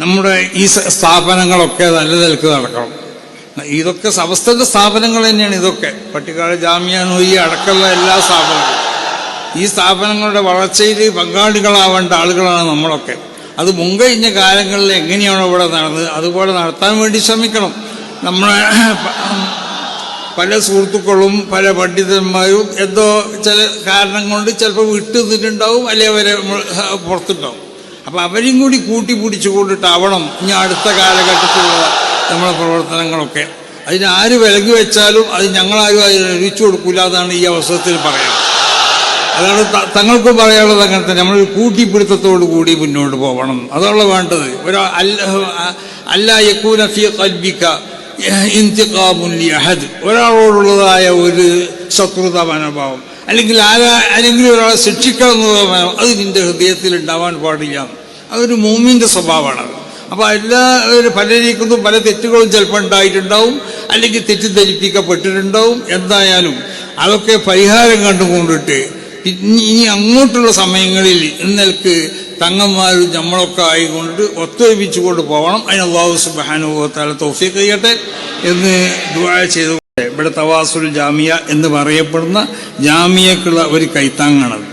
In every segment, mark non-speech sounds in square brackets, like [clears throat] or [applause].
നമ്മുടെ ഈ സ്ഥാപനങ്ങളൊക്കെ നല്ല നിലയ്ക്ക് നടക്കണം. ഇതൊക്കെ സമസ്തന്റെ സ്ഥാപനങ്ങൾ തന്നെയാണ് ഇതൊക്കെ. പട്ടിക്കാട് ജാമ്യ നൂയി അടക്കമുള്ള എല്ലാ സ്ഥാപനങ്ങളും. ഈ സ്ഥാപനങ്ങളുടെ വളർച്ചയിൽ പങ്കാളികളാവേണ്ട ആളുകളാണ് നമ്മളൊക്കെ. അത് മുൻകഴിഞ്ഞ കാലങ്ങളിൽ എങ്ങനെയാണോ ഇവിടെ നടന്നത് അതുപോലെ നടത്താൻ വേണ്ടി ശ്രമിക്കണം. നമ്മളെ പല സുഹൃത്തുക്കളും പല പണ്ഡിതന്മാരും എന്തോ ചില കാരണം കൊണ്ട് ചിലപ്പോൾ വിട്ടു നിന്നിട്ടുണ്ടാവും അല്ലെങ്കിൽ അവരെ പുറത്തുണ്ടാവും. അപ്പം അവരും കൂടി കൂട്ടി പിടിച്ചു കൊണ്ടിട്ടാവണം ഇനി അടുത്ത കാലഘട്ടത്തിലുള്ള നമ്മുടെ പ്രവർത്തനങ്ങളൊക്കെ. അതിന് ആര് വിലങ്ങി വെച്ചാലും അത് ഞങ്ങളാരും അതിന് ഒഴിച്ചു കൊടുക്കില്ല എന്നാണ് ഈ അവസരത്തിൽ പറയാം. അതാണ് തങ്ങൾക്കും പറയാനുള്ളത് അങ്ങനെ തന്നെ. നമ്മൾ കൂട്ടിപ്പിടുത്തത്തോടു കൂടി മുന്നോട്ട് പോകണം അതാണ് വേണ്ടത്. ഒരു അല്ല യക്കൂന ഫി ഒരാളോടുള്ളതായ ഒരു ശത്രുത മനോഭാവം അല്ലെങ്കിൽ ആരാ അല്ലെങ്കിൽ ഒരാളെ മനോഭാവം അത് നിന്റെ ഹൃദയത്തിൽ ഉണ്ടാവാൻ പാടില്ല. അതൊരു മൂമിന്റെ സ്വഭാവമാണ് അപ്പോൾ എല്ലാ ഒരു പലരീക്കും പല തെറ്റുകളും ചിലപ്പോൾ ഉണ്ടായിട്ടുണ്ടാവും. അല്ലെങ്കിൽ തെറ്റിദ്ധരിപ്പിക്കപ്പെട്ടിട്ടുണ്ടാവും. എന്തായാലും അതൊക്കെ പരിഹാരം കണ്ടുകൊണ്ടിട്ട് ഇനി അങ്ങോട്ടുള്ള സമയങ്ങളിൽ ഇന്നൽക്ക് തങ്ങന്മാരും നമ്മളൊക്കെ ആയിക്കൊണ്ട് ഒത്തൊരുമിച്ചുകൊണ്ട് പോകണം. അതിന് അള്ളാഹു സുബാനുഭവത്താല തോഫിക്ക് ചെയ്യട്ടെ എന്ന് ദുബായ ചെയ്തുകൊണ്ട് ഇവിടെ തവാസുൽ ജാമിയ എന്ന് പറയപ്പെടുന്ന ജാമിയക്കുള്ള ഒരു കൈത്താങ്ങാണത്.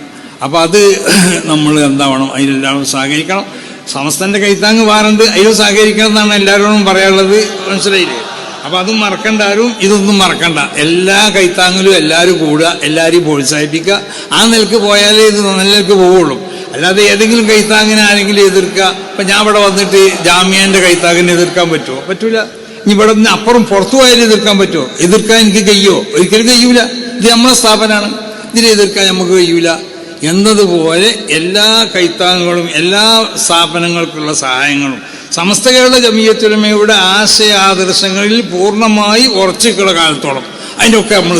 അപ്പം അത് [clears throat] നമ്മൾ എന്താവണം അതിലെല്ലാവരും സഹകരിക്കണം. സമസ്തന്റെ കൈത്താങ് വാറുണ്ട് അയ്യോ സഹകരിക്കണം എന്നാണ് എല്ലാവരോടും പറയാനുള്ളത്. മനസ്സിലായില്ലേ? അപ്പം അതും മറക്കണ്ട ആരും ഇതൊന്നും മറക്കണ്ട. എല്ലാ കൈത്താങ്ങിലും എല്ലാവരും കൂടുക എല്ലാവരെയും പ്രോത്സാഹിപ്പിക്കുക. ആ നിലയ്ക്ക് പോയാലേ ഇത് നിലയ്ക്ക് പോവുള്ളൂ. അല്ലാതെ ഏതെങ്കിലും കൈത്താങ്ങിനെ ആരെങ്കിലും എതിർക്കുക. ഇപ്പം ഞാൻ ഇവിടെ വന്നിട്ട് ജാമ്യാന്റെ കൈത്താങ്ങിനെ എതിർക്കാൻ പറ്റുമോ പറ്റൂല. ഇവിടെ നിന്ന് അപ്പുറം പുറത്തു പോയാലും എതിർക്കാൻ പറ്റുമോ എതിർക്കാൻ എനിക്ക് കഴിയുമോ ഒരിക്കലും കഴിയൂല. ഇത് നമ്മളെ സ്ഥാപനമാണ്. ഇതിനെ എതിർക്കാൻ നമുക്ക് കഴിയൂല. എന്നതുപോലെ എല്ലാ കൈത്താങ്ങുകളും എല്ലാ സ്ഥാപനങ്ങൾക്കുള്ള സഹായങ്ങളും സമസ്ത കേരള ജമീയത്തുലമയുടെ ആശയ ആദർശങ്ങളിൽ പൂർണമായി ഉറച്ചിട്ടുള്ള കാലത്തോളം അതിന്റെയൊക്കെ നമ്മൾ